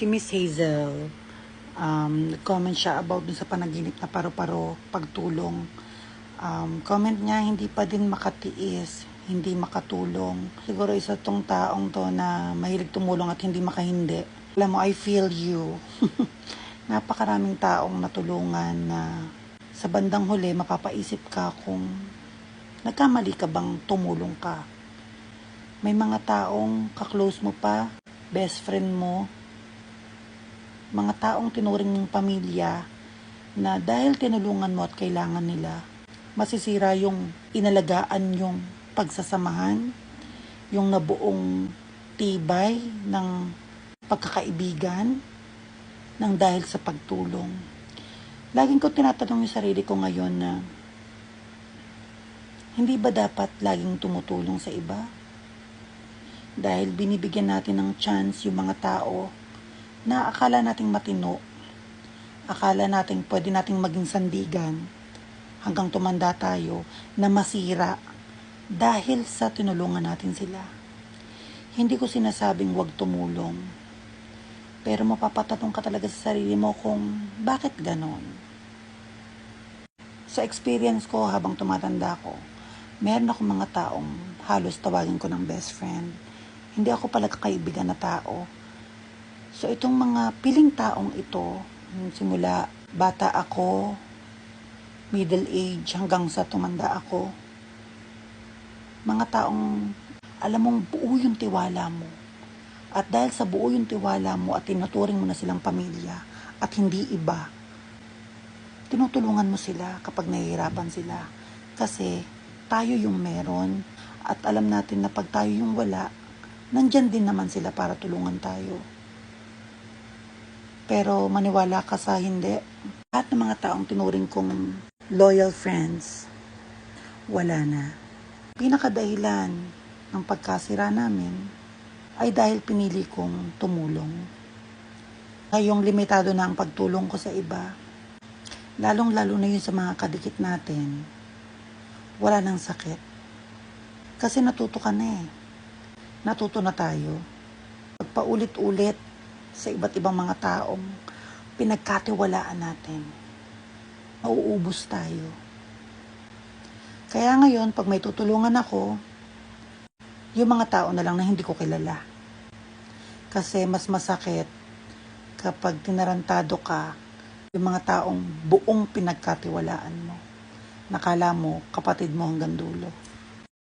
si Miss Hazel, um, nag-comment siya about dun sa panaginip na paro-paro, pagtulong. Um, comment niya, hindi pa din makatiis, hindi makatulong. Siguro isa tong taong to na mahilig tumulong at hindi makahindi. Alam mo, I feel you. Napakaraming taong natulungan na sa bandang huli, mapapaisip ka kung nagkamali ka bang tumulong ka. May mga taong kaklose mo pa, best friend mo, mga taong tinuring mong pamilya na dahil tinulungan mo at kailangan nila, masisira yung inalagaan yung pagsasamahan, yung nabuong tibay ng pagkakaibigan, ng dahil sa pagtulong. Laging ko tinatanong yung sarili ko ngayon na hindi ba dapat laging tumutulong sa iba? Dahil binibigyan natin ng chance yung mga tao na akala nating matino, akala nating pwede nating maging sandigan hanggang tumanda tayo na masira dahil sa tinulungan natin sila. Hindi ko sinasabing wag tumulong, pero mapapatanong ka talaga sa sarili mo kung bakit ganon. Sa experience ko habang tumatanda ko, meron ako mga taong halos tawagin ko ng best friend. Hindi ako pala kakaibigan na tao. So itong mga piling taong ito, simula bata ako, middle age hanggang sa tumanda ako, mga taong alam mong buo yung tiwala mo. At dahil sa buo yung tiwala mo at tinuturing mo na silang pamilya at hindi iba, tinutulungan mo sila kapag nahihirapan sila. Kasi tayo yung meron at alam natin na pag tayo yung wala, nandyan din naman sila para tulungan tayo. Pero maniwala ka sa hindi, lahat ng mga taong tinuring kong loyal friends, wala na. Pinakadahilan ng pagkasira namin ay dahil pinili kong tumulong. Ngayong limitado na ang pagtulong ko sa iba, lalong-lalo na yun sa mga kadikit natin, wala nang sakit. Kasi natuto ka na eh. Natuto na tayo. Pagpaulit-ulit sa iba't ibang mga taong pinagkatiwalaan natin. Mauubos tayo. Kaya ngayon, pag may tutulungan ako, yung mga tao na lang na hindi ko kilala. Kasi mas masakit kapag tinarantado ka yung mga taong buong pinagkatiwalaan mo. Nakala mo, kapatid mo hanggang dulo.